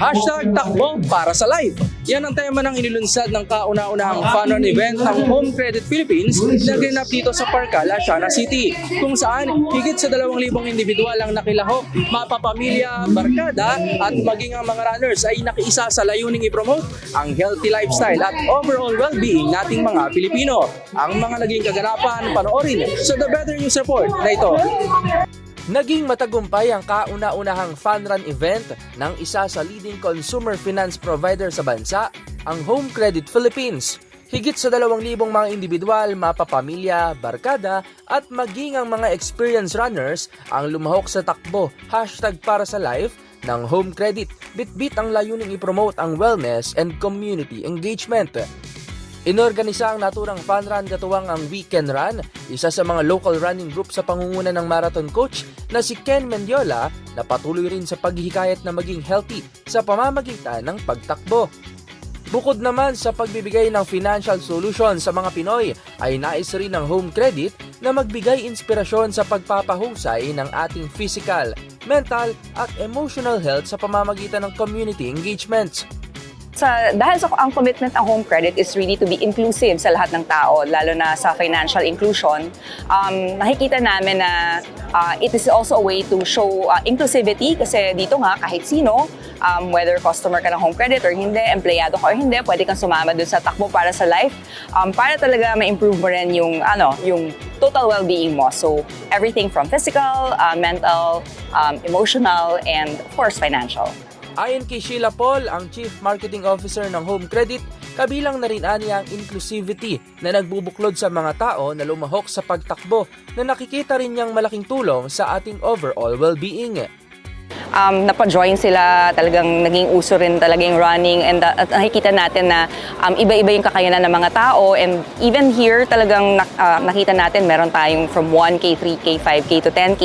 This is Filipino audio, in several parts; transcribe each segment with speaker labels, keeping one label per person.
Speaker 1: Hashtag takbo para sa life. Yan ang tema ng inilunsad ng kauna-unahang fun run event ng Home Credit Philippines na ginap dito sa Parcala, Siana City, kung saan higit sa 2,000 individual ang nakilahok, mapapamilya, barkada at maging ang mga runners ay nakiisa sa layuning i-promote ang healthy lifestyle at overall well-being nating mga Pilipino. Ang mga naging kaganapan panoorin sa The Better News Report na ito. Naging matagumpay ang kauna-unahang fun run event ng isa sa leading consumer finance provider sa bansa, ang Home Credit Philippines. Higit sa 2,000 mga individual, mapapamilya, barkada at maging ang mga experienced runners ang lumahok sa takbo hashtag para sa life ng Home Credit. Bitbit ang layuning i-promote ang wellness and community engagement. Inorganisa ang naturang fun run katuwang ang Weekend Run, isa sa mga local running group sa pangunguna ng marathon coach na si Ken Mendiola na patuloy rin sa paghihikayat na maging healthy sa pamamagitan ng pagtakbo. Bukod naman sa pagbibigay ng financial solution sa mga Pinoy, ay nais rin ng home credit na magbigay inspirasyon sa pagpapahusay ng ating physical, mental at emotional health sa pamamagitan ng community engagements.
Speaker 2: Sa dahil sa ang commitment ng home credit is really to be inclusive sa lahat ng tao lalo na sa financial inclusion. Um, nakikita namin na uh, it is also a way to show uh, inclusivity kasi dito nga kahit sino um, whether customer ka ng home credit or hindi empleyado ka or hindi pwede kang sumama dun sa takbo para sa life. Um, para talaga ma-improve mo rin yung ano yung total well-being mo. So everything from physical uh, mental um, emotional and of course financial
Speaker 1: Ayon kay Sheila Paul, ang Chief Marketing Officer ng Home Credit, kabilang na rin aniya ang inclusivity na nagbubuklod sa mga tao na lumahok sa pagtakbo na nakikita rin niyang malaking tulong sa ating overall well-being.
Speaker 2: Um, napa-join sila, talagang naging uso rin talaga yung running and uh, at nakikita natin na um, iba-iba yung kakayanan ng mga tao and even here talagang uh, nakita natin meron tayong from 1K, 3K, 5K to 10K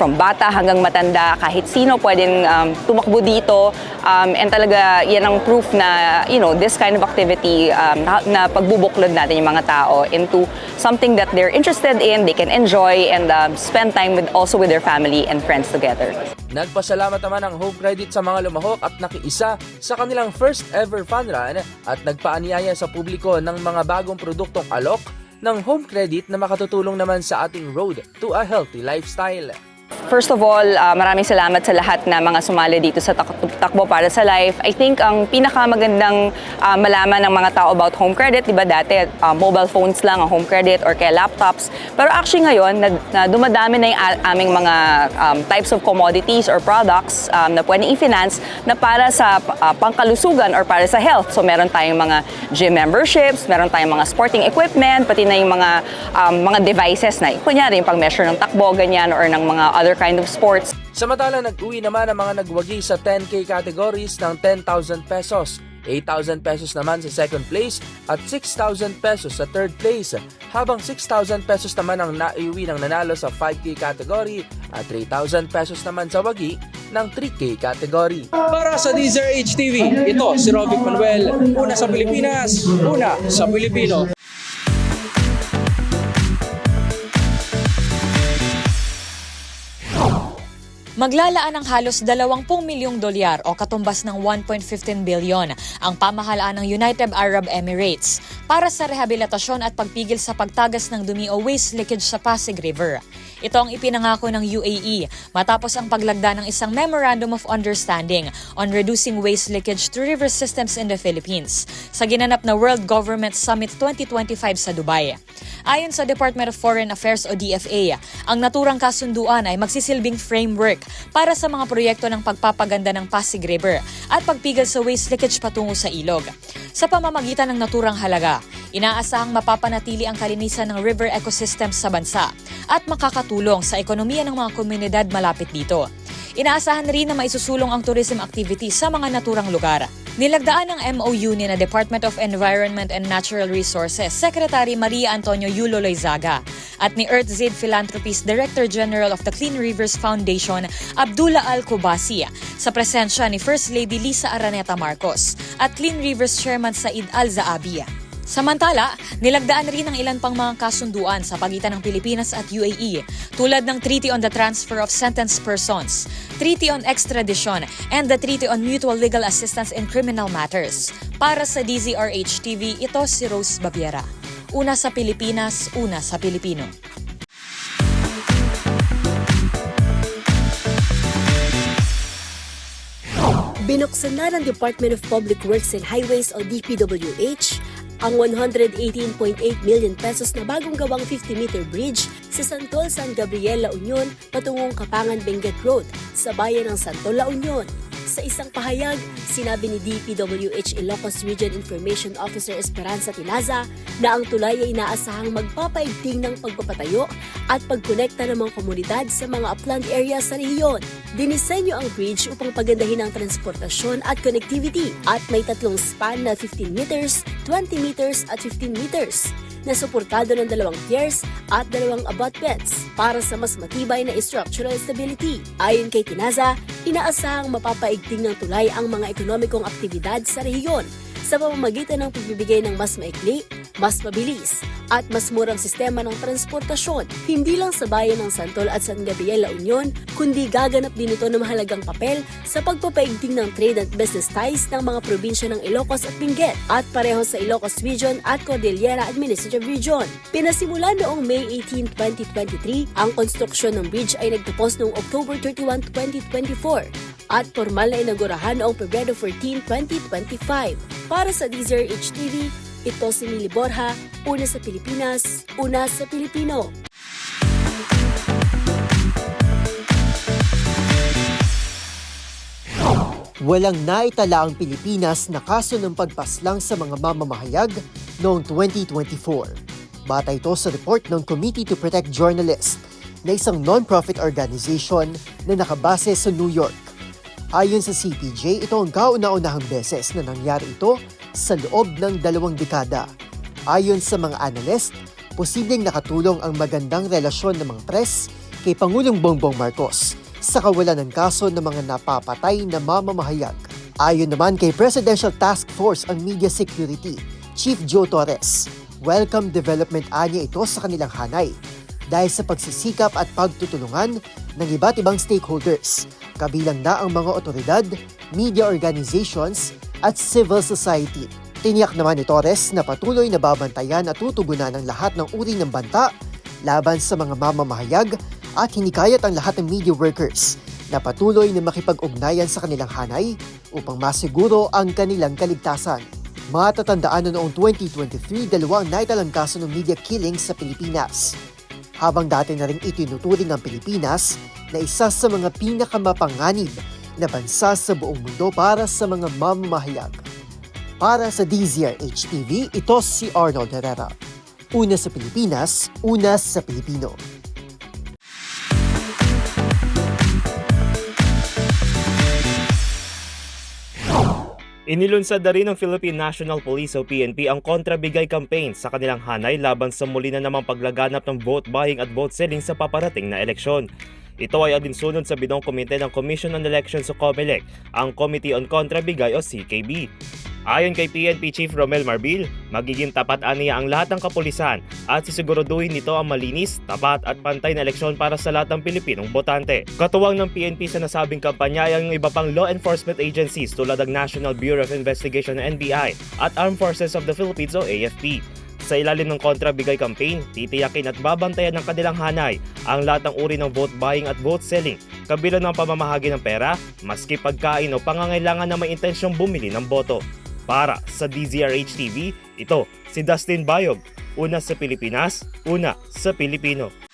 Speaker 2: from bata hanggang matanda, kahit sino pwedeng um, tumakbo dito um, and talaga yan ang proof na you know this kind of activity um, na, na pagbubuklod natin yung mga tao into something that they're interested in, they can enjoy and um, spend time with also with their family and friends together.
Speaker 1: Nagpasalamat naman ang Home Credit sa mga lumahok at nakiisa sa kanilang first ever fun run at nagpaanyaya sa publiko ng mga bagong produktong alok ng Home Credit na makatutulong naman sa ating road to a healthy lifestyle.
Speaker 2: First of all, uh, maraming salamat sa lahat na mga sumali dito sa Tak- Takbo para sa Life. I think ang pinakamagandang uh, malaman ng mga tao about home credit, di ba dati uh, mobile phones lang ang home credit or kaya laptops. Pero actually ngayon, na, na dumadami na yung aming mga um, types of commodities or products um, na pwedeng i-finance na para sa uh, pangkalusugan or para sa health. So meron tayong mga gym memberships, meron tayong mga sporting equipment, pati na yung mga um, mga devices na, kunyari yung pang-measure ng takbo, ganyan, or ng mga other kind of sports.
Speaker 1: Samantala, nag-uwi naman ang mga nagwagi sa 10K categories ng 10,000 pesos. 8,000 pesos naman sa second place at 6,000 pesos sa third place. Habang 6,000 pesos naman ang naiuwi ng nanalo sa 5K category at 3,000 pesos naman sa wagi ng 3K category. Para sa DZRH TV, ito si Rovic Manuel. Una sa Pilipinas, una sa Pilipino.
Speaker 3: Maglalaan ng halos 20 milyong dolyar o katumbas ng 1.15 bilyon ang pamahalaan ng United Arab Emirates para sa rehabilitasyon at pagpigil sa pagtagas ng dumi o waste leakage sa Pasig River. Ito ang ipinangako ng UAE matapos ang paglagda ng isang Memorandum of Understanding on Reducing Waste Leakage to River Systems in the Philippines sa ginanap na World Government Summit 2025 sa Dubai. Ayon sa Department of Foreign Affairs o DFA, ang naturang kasunduan ay magsisilbing framework para sa mga proyekto ng pagpapaganda ng Pasig River at pagpigil sa waste leakage patungo sa ilog. Sa pamamagitan ng naturang halaga, inaasahang mapapanatili ang kalinisan ng river ecosystem sa bansa at makakatulong sa ekonomiya ng mga komunidad malapit dito. Inaasahan rin na maisusulong ang tourism activity sa mga naturang lugar. Nilagdaan ng MOU ni na Department of Environment and Natural Resources Secretary Maria Antonio Yulo Loizaga at ni EarthZaid Philanthropies Director General of the Clean Rivers Foundation Abdullah Al Kubasi sa presensya ni First Lady Lisa Araneta Marcos at Clean Rivers Chairman Said Al Zaabi. Samantala, nilagdaan rin ang ilan pang mga kasunduan sa pagitan ng Pilipinas at UAE tulad ng Treaty on the Transfer of Sentenced Persons, Treaty on Extradition, and the Treaty on Mutual Legal Assistance in Criminal Matters. Para sa DZRH TV, ito si Rose Baviera. Una sa Pilipinas, una sa Pilipino.
Speaker 4: Binuksan na ng Department of Public Works and Highways o DPWH ang 118.8 million pesos na bagong gawang 50-meter bridge sa Santol San Gabriel, La Union patungong Kapangan Benguet Road sa bayan ng Santol, La Union. Sa isang pahayag, sinabi ni DPWH Ilocos Region Information Officer Esperanza Tinaza na ang tulay ay inaasahang magpapaigting ng pagpapatayo at pagkonekta ng mga komunidad sa mga upland area sa rehiyon. Dinisenyo ang bridge upang pagandahin ang transportasyon at connectivity at may tatlong span na 15 meters, 20 meters at 15 meters na suportado ng dalawang piers at dalawang abutments para sa mas matibay na structural stability. Ayon kay Tinaza, inaasahang mapapaigting ng tulay ang mga ekonomikong aktibidad sa rehiyon sa pamamagitan ng pagbibigay ng mas maikli, mas mabilis, at mas murang sistema ng transportasyon, hindi lang sa bayan ng Santol at San Gabriel, La Union, kundi gaganap din ito ng mahalagang papel sa pagpapaigting ng trade at business ties ng mga probinsya ng Ilocos at Benguet at pareho sa Ilocos Region at Cordillera Administrative Region. Pinasimula noong May 18, 2023, ang konstruksyon ng bridge ay nagtapos noong October 31, 2024 at formal na inaugurahan noong Pebrero 14, 2025. Para sa DZRH TV, ito si Mili Borja, una sa Pilipinas, una sa Pilipino.
Speaker 5: Walang naitala ang Pilipinas na kaso ng pagpaslang sa mga mamamahayag noong 2024. Batay ito sa report ng Committee to Protect Journalists na isang non-profit organization na nakabase sa New York. Ayon sa CPJ, ito ang kauna-unahang beses na nangyari ito sa loob ng dalawang dekada. Ayon sa mga analyst, posibleng nakatulong ang magandang relasyon ng mga press kay Pangulong Bongbong Marcos sa kawalan ng kaso ng mga napapatay na mamamahayag. Ayon naman kay Presidential Task Force on Media Security, Chief Joe Torres, welcome development anya ito sa kanilang hanay dahil sa pagsisikap at pagtutulungan ng iba't ibang stakeholders, kabilang na ang mga otoridad, media organizations at civil society. Tiniyak naman ni Torres na patuloy na babantayan at tutugunan ang lahat ng uri ng banta laban sa mga mamamahayag at hinikayat ang lahat ng media workers na patuloy na makipag-ugnayan sa kanilang hanay upang masiguro ang kanilang kaligtasan. Matatandaan na noong 2023, dalawang naitalang kaso ng media killing sa Pilipinas. Habang dati na rin itinuturing ang Pilipinas na isa sa mga pinakamapanganib na bansa sa buong mundo para sa mga mamamahayag. Para sa DZRH TV, ito si Arnold Herrera. Una sa Pilipinas, una sa Pilipino.
Speaker 6: Inilunsad na rin ng Philippine National Police o PNP ang kontrabigay campaign sa kanilang hanay laban sa muli na namang paglaganap ng vote buying at vote selling sa paparating na eleksyon. Ito ay adinsunod sa binong komite ng Commission on Elections o COMELEC, ang Committee on Kontrabigay o CKB. Ayon kay PNP Chief Romel Marbil, magiging tapat aniya ang lahat ng kapulisan at sisiguraduhin nito ang malinis, tapat at pantay na eleksyon para sa lahat ng Pilipinong botante. Katuwang ng PNP sa nasabing kampanya ay ang iba pang law enforcement agencies tulad ng National Bureau of Investigation NBI at Armed Forces of the Philippines o AFP. Sa ilalim ng kontrabigay campaign, titiyakin at babantayan ng kanilang hanay ang lahat ng uri ng vote buying at vote selling, kabilang ng pamamahagi ng pera, maski pagkain o pangangailangan na may intensyong bumili ng boto. Para sa DZRH TV, ito si Dustin Bayog, Una sa Pilipinas, una sa Pilipino.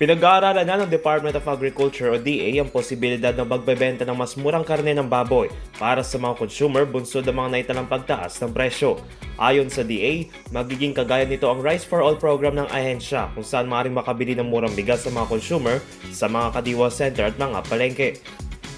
Speaker 6: Pinag-aaralan na ng Department of Agriculture o DA ang posibilidad ng magbebenta ng mas murang karne ng baboy para sa mga consumer bunsod ng mga naitalang pagtaas ng presyo. Ayon sa DA, magiging kagaya nito ang Rice for All program ng ahensya kung saan maaaring makabili ng murang bigas sa mga consumer sa mga kadiwa center at mga palengke.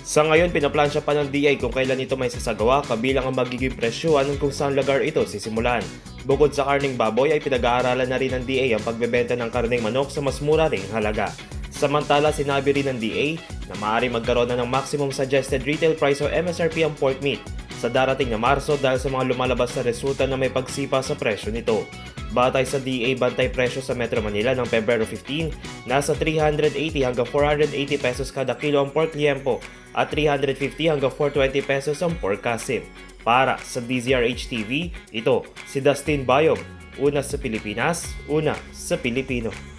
Speaker 6: Sa ngayon, pinaplansya pa ng DA kung kailan ito may sasagawa kabilang ang magiging presyuan ng kung saan lugar ito sisimulan. Bukod sa karning baboy ay pinag-aaralan na rin ng DA ang pagbebenta ng karning manok sa mas mura ring halaga. Samantala, sinabi rin ng DA na maaari magkaroon na ng maximum suggested retail price o MSRP ang pork meat sa darating na Marso dahil sa mga lumalabas na resulta na may pagsipa sa presyo nito. Batay sa DA bantay presyo sa Metro Manila ng Pebrero 15, nasa 380 hanggang 480 pesos kada kilo ang pork liempo at 350 hanggang 420 pesos ang pork kasim. Para sa DZRH TV, ito si Dustin Bayog, una sa Pilipinas, una sa Pilipino.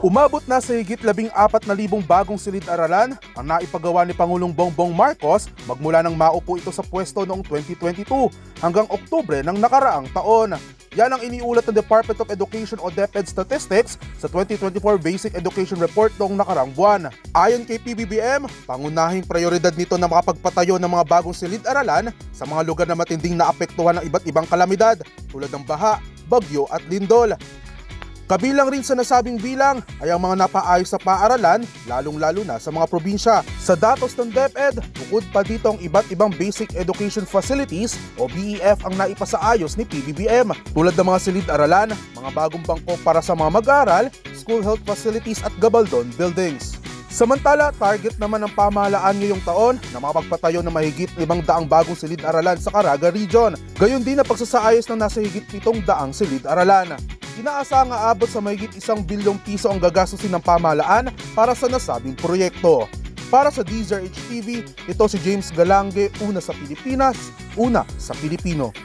Speaker 7: Umabot na sa higit labing apat na libong bagong silid-aralan ang naipagawa ni Pangulong Bongbong Marcos magmula nang maupo ito sa pwesto noong 2022 hanggang Oktubre ng nakaraang taon. Yan ang iniulat ng Department of Education o DepEd Statistics sa 2024 Basic Education Report noong nakaraang buwan. Ayon kay PBBM, pangunahing prioridad nito na makapagpatayo ng mga bagong silid-aralan sa mga lugar na matinding naapektuhan ng iba't ibang kalamidad tulad ng baha, bagyo at lindol. Kabilang rin sa nasabing bilang ay ang mga napaayos sa paaralan, lalong-lalo na sa mga probinsya. Sa datos ng DepEd, bukod pa dito ang iba't ibang basic education facilities o BEF ang naipasaayos ni PBBM tulad ng mga silid-aralan, mga bagong bangko para sa mga mag-aaral, school health facilities at gabaldon buildings. Samantala, target naman ng pamahalaan ngayong taon na makapagpatayo ng mahigit 500 bagong silid-aralan sa Caraga Region. Gayon din ang pagsasaayos ng nasa higit 700 silid-aralan. Inaasahang aabot sa mahigit isang bilyong piso ang gagastusin ng pamahalaan para sa nasabing proyekto. Para sa DZRH TV, ito si James Galange, una sa Pilipinas, una sa Pilipino.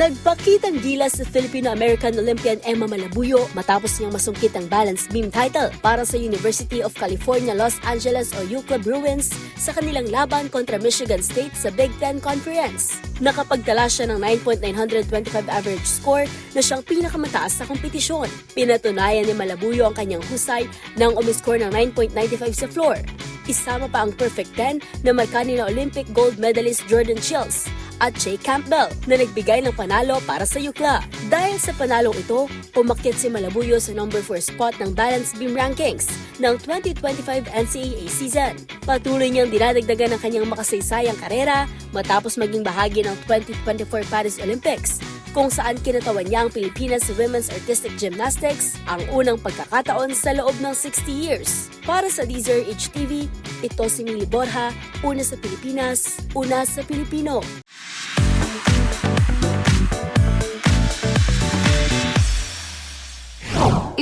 Speaker 4: Nagpakitang gilas sa Filipino-American Olympian Emma Malabuyo matapos niyang masungkit ang balance beam title para sa University of California, Los Angeles o UCLA Bruins sa kanilang laban kontra Michigan State sa Big Ten Conference. Nakapagtala siya ng 9.925 average score na siyang pinakamataas sa kompetisyon. Pinatunayan ni Malabuyo ang kanyang husay nang umiscore ng 9.95 sa floor. Isama pa ang perfect 10 na marka ni Olympic gold medalist Jordan Chills at Jay Campbell na nagbigay ng panalo para sa Yukla. Dahil sa panalong ito, umakyat si Malabuyo sa number 4 spot ng Balance Beam Rankings ng 2025 NCAA season. Patuloy niyang dinadagdagan ng kanyang makasaysayang karera matapos maging bahagi ng 2024 Paris Olympics kung saan kinatawan niya ang Pilipinas Women's Artistic Gymnastics ang unang pagkakataon sa loob ng 60 years. Para sa Deezer HTV, ito si Mili Borja, una sa Pilipinas, una sa Pilipino.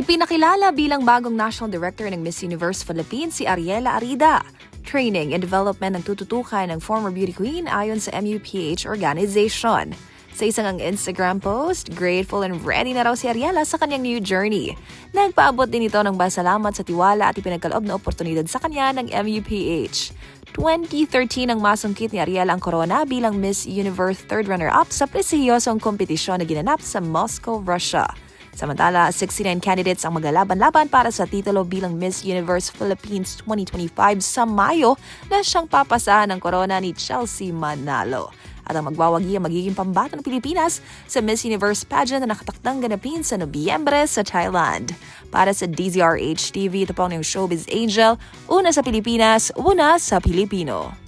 Speaker 8: Ipinakilala bilang bagong National Director ng Miss Universe Philippines si Ariela Arida. Training and development ang tututukan ng former beauty queen ayon sa MUPH organization. Sa isang ang Instagram post, grateful and ready na raw si Ariela sa kanyang new journey. Nagpaabot din ito ng pasalamat sa tiwala at ipinagkaloob na oportunidad sa kanya ng MUPH. 2013 ang masungkit ni Ariela ang corona bilang Miss Universe third runner-up sa presiyosong kompetisyon na ginanap sa Moscow, Russia. Samantala, 69 candidates ang maglalaban-laban para sa titulo bilang Miss Universe Philippines 2025 sa Mayo na siyang papasahan ng corona ni Chelsea Manalo. At ang magwawagi ang magiging pambato ng Pilipinas sa Miss Universe pageant na nakatakdang ganapin sa Nobyembre sa Thailand. Para sa DZRH TV, ito po ang showbiz angel, una sa Pilipinas, una sa Pilipino.